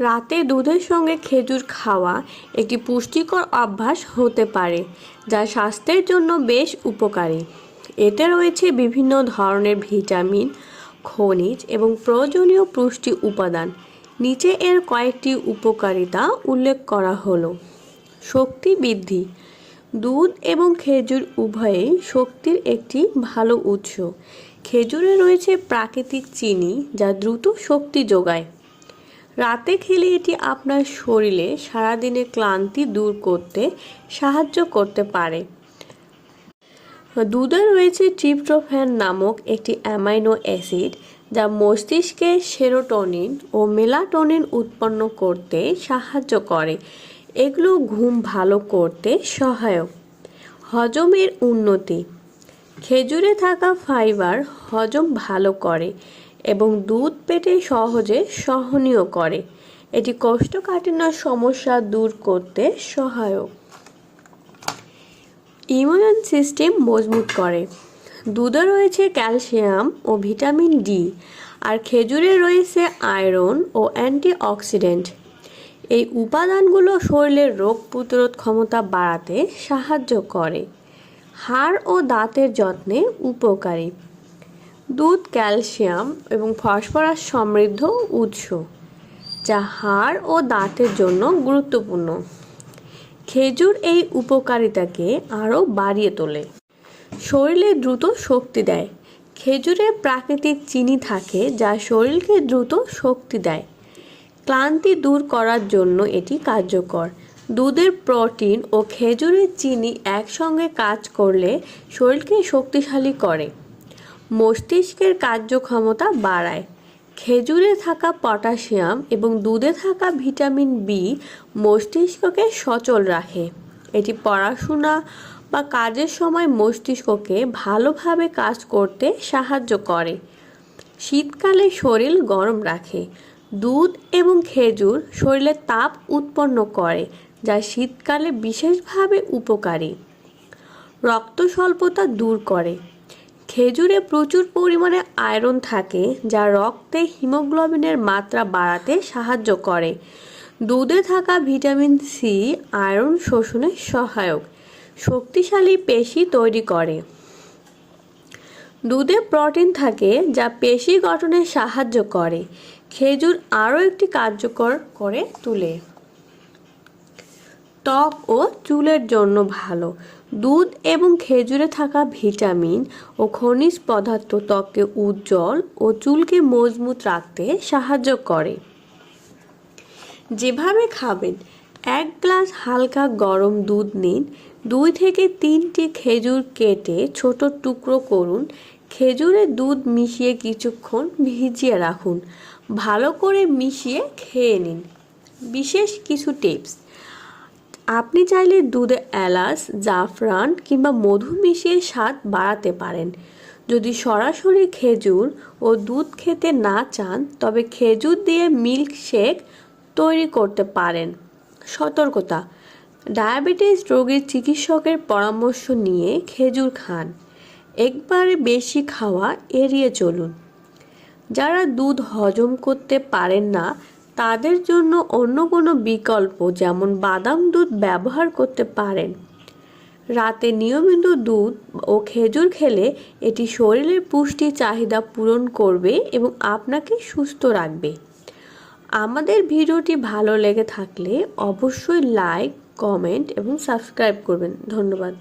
রাতে দুধের সঙ্গে খেজুর খাওয়া একটি পুষ্টিকর অভ্যাস হতে পারে, যা স্বাস্থ্যের জন্য বেশ উপকারী। এতে রয়েছে বিভিন্ন ধরনের ভিটামিন, খনিজ এবং প্রয়োজনীয় পুষ্টি উপাদান। নিচে এর কয়েকটি উপকারিতা উল্লেখ করা হলো। শক্তি বৃদ্ধি। দুধ এবং খেজুর উভয়েই শক্তির একটি ভালো উৎস। খেজুরে রয়েছে প্রাকৃতিক চিনি, যা দ্রুত শক্তি যোগায়। রাতে খেলে এটি আপনার শরীরে সারাদিনের ক্লান্তি দূর করতে সাহায্য করতে পারে। দুধে রয়েছে ট্রিপ্টোফ্যান নামক একটি অ্যামাইনো অ্যাসিড যা মস্তিষ্কে সেরোটোনিন ও মেলাটোনিন উৎপন্ন করতে সাহায্য করে। এগুলো ঘুম ভালো করতে সহায়ক। হজমের উন্নতি। খেজুরে থাকা ফাইবার হজম ভালো করে। এবং দুধ পেটে সহজে সহনীয় করে। এটি কোষ্ঠকাঠিন্যের সমস্যা দূর করতে সহায়ক। ইমিউন সিস্টেম মজবুত করে। দুধে রয়েছে ক্যালসিয়াম ও ভিটামিন ডি আর খেজুরে রয়েছে আয়রন ও অ্যান্টিঅক্সিডেন্ট। এই উপাদানগুলো শরীরের রোগ প্রতিরোধ ক্ষমতা বাড়াতে সাহায্য করে। হাড় ও দাঁতের যত্নে উপকারী। দুধ, ক্যালসিয়াম এবং ফসফরাস সমৃদ্ধ উৎস, যা হাড় ও দাঁতের জন্য গুরুত্বপূর্ণ। খেজুর এই উপকারিতাকে আরও বাড়িয়ে তোলে। শরীরে দ্রুত শক্তি দেয়। খেজুরে প্রাকৃতিক চিনি থাকে, যা শরীরকে দ্রুত শক্তি দেয়। ক্লান্তি দূর করার জন্য এটি কার্যকর। দুধের প্রোটিন ও খেজুরের চিনি একসঙ্গে কাজ করলে শরীরকে শক্তিশালী করে। মস্তিষ্কের কার্যক্ষমতা বাড়ায়। খেজুরে থাকা পটাশিয়াম এবং দুধে থাকা ভিটামিন বি মস্তিষ্ককে সচল রাখে। এটি পড়াশোনা বা কাজের সময় মস্তিষ্ককে ভালোভাবে কাজ করতে সাহায্য করে। শীতকালে শরীর গরম রাখে। দুধ এবং খেজুর শরীরে তাপ উৎপন্ন করে, যা শীতকালে বিশেষভাবে উপকারী। রক্ত স্বল্পতা দূর করে। খেজুরে প্রচুর পরিমাণে আয়রন থাকে, যা রক্তে হিমোগ্লোবিনের মাত্রা বাড়াতে সাহায্য করে। দুধে থাকা ভিটামিন সি আয়রন শোষণে সহায়ক, শক্তিশালী পেশি তৈরি করে। দুধে প্রোটিন থাকে, যা পেশি গঠনে সাহায্য করে। খেজুর আরও একটি কার্যকর করে তুলে। ত্বক ও চুলের জন্য ভালো। দুধ এবং খেজুরে থাকা ভিটামিন ও খনিজ পদার্থ ত্বককে উজ্জ্বল ও চুলকে মজবুত রাখতে সাহায্য করে। যেভাবে খাবেন, এক গ্লাস হালকা গরম দুধ নিন, দুই থেকে তিনটি খেজুর কেটে ছোট টুকরো করুন খেজুরে দুধ মিশিয়ে কিছুক্ষণ ভিজিয়ে রাখুন। ভালো করে মিশিয়ে খেয়ে নিন। বিশেষ কিছু টিপস। আপনি চাইলে দুধে এলাচ, জাফরান কিংবা মধু মিশিয়ে স্বাদ বাড়াতে পারেন। যদি সরাসরি খেজুর ও দুধ খেতে না চান, তবে খেজুর দিয়ে মিল্ক শেক তৈরি করতে পারেন। সতর্কতা, ডায়াবেটিস রোগীর চিকিৎসকের পরামর্শ নিয়ে খেজুর খান। একবারে বেশি খাওয়া এড়িয়ে চলুন। যারা দুধ হজম করতে পারেন না তাদের জন্য অন্য কোনো বিকল্প, যেমন বাদাম দুধ ব্যবহার করতে পারেন। রাতে নিয়মিত দুধ ও খেজুর খেলে এটি শরীরের পুষ্টি চাহিদা পূরণ করবে এবং আপনাকে সুস্থ রাখবে। আমাদের ভিডিওটি ভালো লেগে থাকলে অবশ্যই লাইক, কমেন্ট এবং সাবস্ক্রাইব করবেন। ধন্যবাদ।